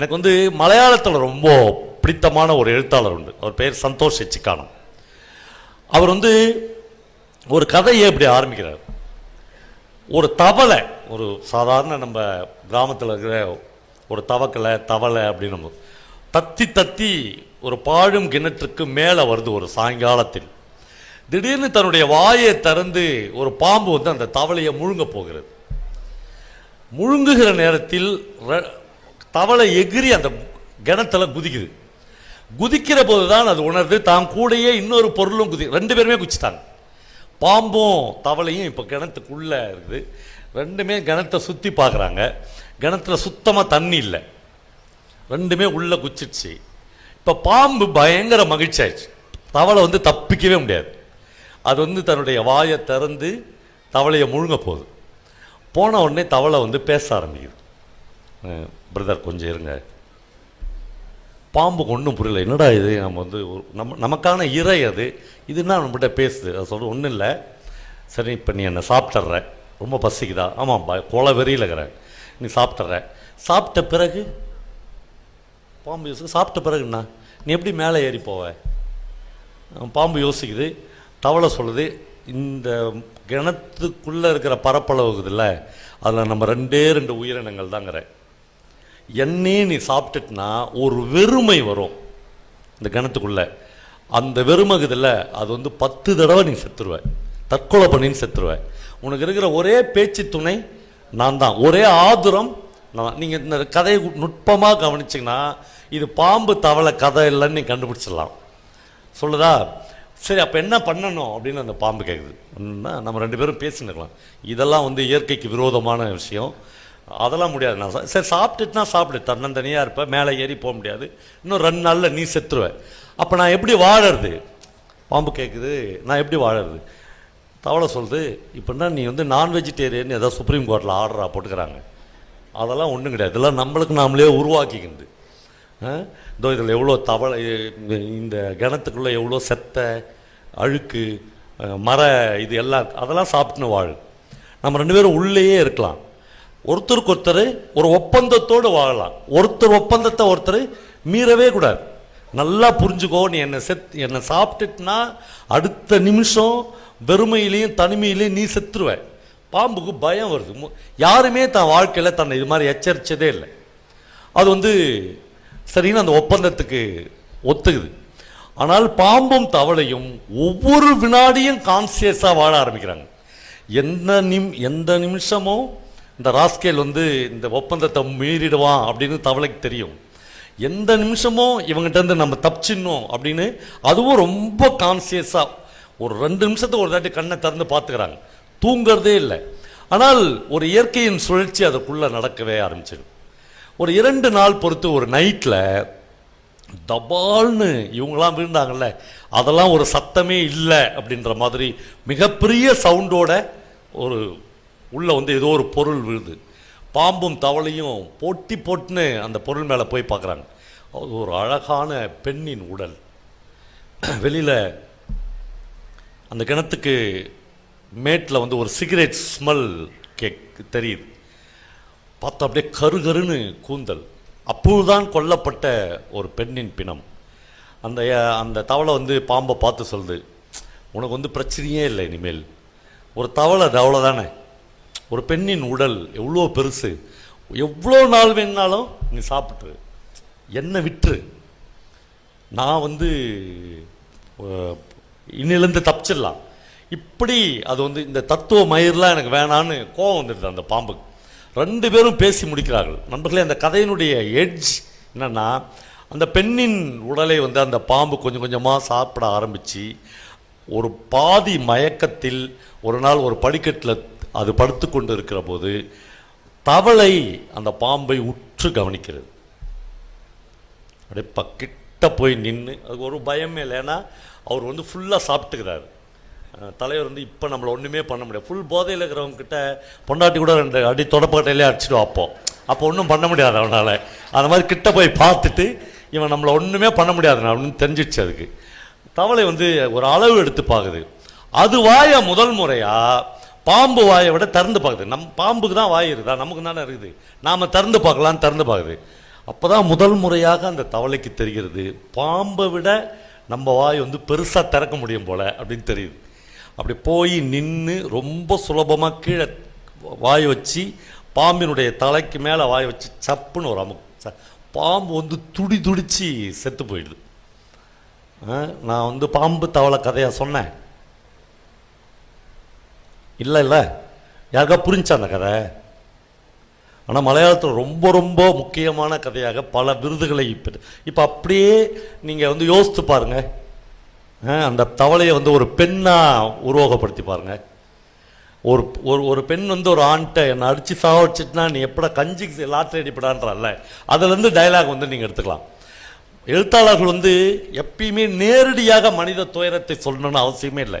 எனக்கு வந்து மலையாளத்தில் ரொம்ப பிடித்தமான ஒரு எழுத்தாளர் உண்டு. அவர் பேர் சந்தோஷ் எச்சிக்கானம் அவர் வந்து ஒரு கதையை இப்படி ஆரம்பிக்கிறார். ஒரு தவளை ஒரு சாதாரண நம்ம கிராமத்தில் இருக்கிற ஒரு தவக்கலை தவளை அப்படின்னு நம்ம தத்தி தத்தி ஒரு பாழும் கிணற்றுக்கு மேலே வருது ஒரு சாயங்காலத்தில். திடீர்னு தன்னுடைய வாயை திறந்து ஒரு பாம்பு வந்து அந்த தவளையை முழுங்க போகிறது. முழுங்குகிற நேரத்தில் ர- தவளை எகிரி அந்த கிணத்துல குதிக்குது. குதிக்கிற போது தான் அது உணர்ந்து தான் கூடயே இன்னொரு பொருளும் குதி ரெண்டு பேருமே குதிச்சிட்டாங்க. பாம்பும் தவளையும் இப்போ கிணத்துக்குள்ளே இருக்குது. ரெண்டுமே கிணத்தை சுற்றி பார்க்குறாங்க கிணத்துல சுத்தமாக தண்ணி இல்லை. ரெண்டுமே உள்ளே குச்சிடுச்சு இப்போ பாம்பு பயங்கர மகிழ்ச்சி ஆயிடுச்சு. தவளை வந்து தப்பிக்கவே முடியாது. அது வந்து தன்னுடைய வாயை திறந்து தவளையை முழுங்க போகுது. போன உடனே தவளை வந்து பேச ஆரம்பிக்குது. பிரதர் கொஞ்சம் இருங்க. பாம்புக்கு ஒன்றும் புரியல. என்னடா இது? நம்ம வந்து நம்ம நமக்கான இறை அது. இது என்ன நம்மகிட்ட பேசுது? அது சொல்கிறது ஒன்றும் இல்லை. சரி இப்போ நீ என்னை சாப்பிட்ற ரொம்ப பசிக்குதா? ஆமாம் ப கொலை வெறியில் இருக்கிறேன். நீ சாப்பிட்ற சாப்பிட்ட பிறகு பாம்பு யோசி சாப்பிட்ட பிறகுண்ணா நீ எப்படி மேலே ஏறி போவ? பாம்பு யோசிக்குது. தவளை சொல்லுது இந்த கிணத்துக்குள்ளே இருக்கிற பரப்பளவு இருக்குதுல்ல அதில் நம்ம ரெண்டே ரெண்டு உயிரினங்கள் தாங்கிறேன் என்னே நீ சாப்பிட்டுட்டுனா ஒரு வெறுமை வரும் இந்த கிணத்துக்குள்ள. அந்த வெறுமகுதில்ல அது வந்து பத்து தடவை நீ செத்துருவ. தற்கொலை பண்ணின்னு செத்துருவ. உனக்கு இருக்கிற ஒரே பேச்சு துணை நான் தான் ஒரே ஆதுரம் நான். நீங்கள் இந்த கதையை நுட்பமாக கவனிச்சிங்கன்னா இது பாம்பு தவளை கதை இல்லைன்னு நீ கண்டுபிடிச்சிடலாம். சொல்லுதா? சரி அப்போ என்ன பண்ணணும் அப்படின்னு அந்த பாம்பு கேட்குது ஒன்றுனா நம்ம ரெண்டு பேரும் பேசினுக்கலாம் இதெல்லாம் வந்து இயற்கைக்கு விரோதமான விஷயம். அதெல்லாம் முடியாது. நான் சா- சரி சாப்பிட்டுட்டுனா சாப்பிடு. தன்னந்தனியாக இருப்பேன் மேலே ஏறி போக முடியாது. இன்னும் ரெண்டு நாளில் நீ செத்துருவேன் அப்போ நான் எப்படி வாழறது? பாம்பு கேட்குது நான் எப்படி வாழறது? தவளை சொல்லுது இப்போன்னா நீ வந்து நான் வெஜிடேரியன் ஏதோ சுப்ரீம் கோர்ட்டில் ஆர்டராக போட்டுக்கிறாங்க. அதெல்லாம் ஒன்றும் கிடையாது. இதெல்லாம் நம்மளுக்கு நாமளே உருவாக்கிக்கிறது இதோ இதில் எவ்வளோ தவளை இந்த- கிணத்துக்குள்ளே எவ்வளோ செத்த அழுக்கு மர இது எல்லாம் அதெல்லாம் சாப்பிட்டுன்னு வாழும் நம்ம ரெண்டு பேரும் உள்ளேயே இருக்கலாம். ஒருத்தருக்கு ஒருத்தர் ஒரு ஒப்பந்தத்தோடு வாழலாம். ஒருத்தர் ஒப்பந்தத்தை ஒருத்தர் மீறவே கூடாது. நல்லா புரிஞ்சுக்கோ நீ என்னை செத் என்னை சாப்பிட்டுட்டுனா அடுத்த நிமிஷம் வெறுமையிலையும் தனிமையிலையும் நீ செத்துருவ. பாம்புக்கு பயம் வருது. யாருமே தன் வாழ்க்கையில் தன்னை இது மாதிரி எச்சரித்ததே இல்லை. அது வந்து சரின்னு அந்த ஒப்பந்தத்துக்கு ஒத்துக்குது. ஆனால் பாம்பும் தவளையும் ஒவ்வொரு வினாடியும் கான்சியஸாக வாழ ஆரம்பிக்கிறாங்க. எந்த நிம் எந்த நிமிஷமும் இந்த ராஸ்கேல் வந்து இந்த ஒப்பந்தத்தை மீறிடுவான் அப்படின்னு தவளைக்கு தெரியும். எந்த நிமிஷமும் இவங்ககிட்ட இருந்து நம்ம தப்பிச்சிடணும் அப்படின்னு அதுவும் ரொம்ப கான்சியஸாக ஒரு ரெண்டு நிமிஷத்துக்கு ஒரு தாட்டி கண்ணை திறந்து பார்த்துக்கிறாங்க. தூங்குறதே இல்லை. ஆனால் ஒரு இயற்கையின் சுழற்சி அதுக்குள்ளே நடக்கவே ஆரம்பிச்சிடும். ஒரு இரண்டு நாள் பொறுத்து ஒரு நைட்டில் தபால்னு இவங்களாம் விழுந்தாங்கல்ல அதெல்லாம் ஒரு சத்தமே இல்லை அப்படின்ற மாதிரி மிகப்பெரிய சவுண்டோட ஒரு உள்ளே வந்து ஏதோ ஒரு பொருள் விழுது. பாம்பும் தவளையும் போட்டி போட்டுன்னு அந்த பொருள் மேலே போய் பார்க்குறாங்க அது ஒரு அழகான பெண்ணின் உடல். வெளியில் அந்த கிணத்துக்கு மேட்டில் வந்து ஒரு சிகரெட் ஸ்மெல் கேக் தெரியுது. பார்த்தா அப்படியே கருகருன்னு கூந்தல். அப்போதுதான் கொல்லப்பட்ட ஒரு பெண்ணின் பிணம். அந்த அந்த தவளை வந்து பாம்பை பார்த்து சொல்லுது உனக்கு வந்து பிரச்சனையே இல்லை இனிமேல். ஒரு தவளை தவளை தானே ஒரு பெண்ணின் உடல் எவ்வளோ பெருசு? எவ்வளோ நாள் வேணாலும் நீ சாப்பிட்டு என்னை விட்டுரு நான் வந்து இன்னிலேருந்து இன்னிலிருந்து தப்பிச்சிடலாம். இப்படி அது வந்து இந்த தத்துவ மயிரெலாம் எனக்கு வேணான்னு கோவம் வந்துடுது அந்த பாம்புக்கு. ரெண்டு பேரும் பேசி முடிக்கிறார்கள். நண்பர்களே அந்த கதையினுடைய எட்ஜ் என்னென்னா அந்த பெண்ணின் உடலை வந்து அந்த பாம்பு கொஞ்சம் கொஞ்சமாக சாப்பிட ஆரம்பித்து ஒரு பாதி மயக்கத்தில் ஒரு நாள் ஒரு படிக்கட்டில் அது படுத்து கொண்டு இருக்கிற போது தவளை அந்த பாம்பை உற்று கவனிக்கிறது. அப்படியே பக்கிட்ட போய் நின்று அதுக்கு ஒரு பயமே இல்லை. ஏன்னா அவர் வந்து ஃபுல்லாக சாப்பிட்டுக்கிறாரு. தலைவர் வந்து இப்போ நம்மளை ஒன்றுமே பண்ண முடியாது. ஃபுல் போதையில் இருக்கிறவங்கக்கிட்ட பொண்டாட்டி கூட ரெண்டு அடி தொடப்பக்கட்டையிலே அடிச்சுட்டு அப்போ. அப்போ ஒன்றும் பண்ண முடியாது அவனால். அந்த மாதிரி கிட்ட போய் பார்த்துட்டு இவன் நம்மளை ஒன்றுமே பண்ண முடியாது அப்படின்னு தெரிஞ்சிடுச்சு அதுக்கு. தவளை வந்து ஒரு அளவு எடுத்து பார்க்குது. அது வாய முதல் முறையாக பாம்பு வாயை விட திறந்து பார்க்குது. நம் பாம்புக்கு தான் வாய் இருக்குதா? நமக்கு தானே இருக்குது. நாம் திறந்து பார்க்கலாம் திறந்து பார்க்குது. அப்போ தான் முதல் முறையாக அந்த தவளைக்கு தெரிகிறது. பாம்பை விட நம்ம வாய் வந்து பெருசாக திறக்க முடியும் போல அப்படின்னு தெரியுது. அப்படி போய் நின்று ரொம்ப சுலபமாக கீழே வாய் வச்சு பாம்பினுடைய தலைக்கு மேலே வாய் வச்சு சப்புன்னு ஒரு அமுக்கு. ச- பாம்பு வந்து துடி துடிச்சு செத்து போயிடுது. ஆ, நான் வந்து பாம்பு தவளை கதையாக சொன்னேன். இல்லை இல்லை. யாருக்கா புரிஞ்சா அந்த கதை? ஆனால் மலையாளத்தில் ரொம்ப ரொம்ப முக்கியமான கதையாக பல விருதுகளை இப்போ இப்போ அப்படியே நீங்கள் வந்து யோசித்து பாருங்கள் அந்த தவளையை வந்து ஒரு பெண்ணாக உருவகப்படுத்தி பாருங்கள் ஒரு ஒரு ஒரு பெண் வந்து ஒரு ஆண்கிட்ட என்னை அடித்து சாவடிச்சிட்டுனா நீ எப்படா கஞ்சிக்கு லாட்டரி அடிப்படான்றல்ல அதுலேருந்து டயலாக் வந்து நீங்கள் எடுத்துக்கலாம். எழுத்தாளர்கள் வந்து எப்பயுமே நேரடியாக மனித துயரத்தை சொல்லணும்னு அவசியமே இல்லை.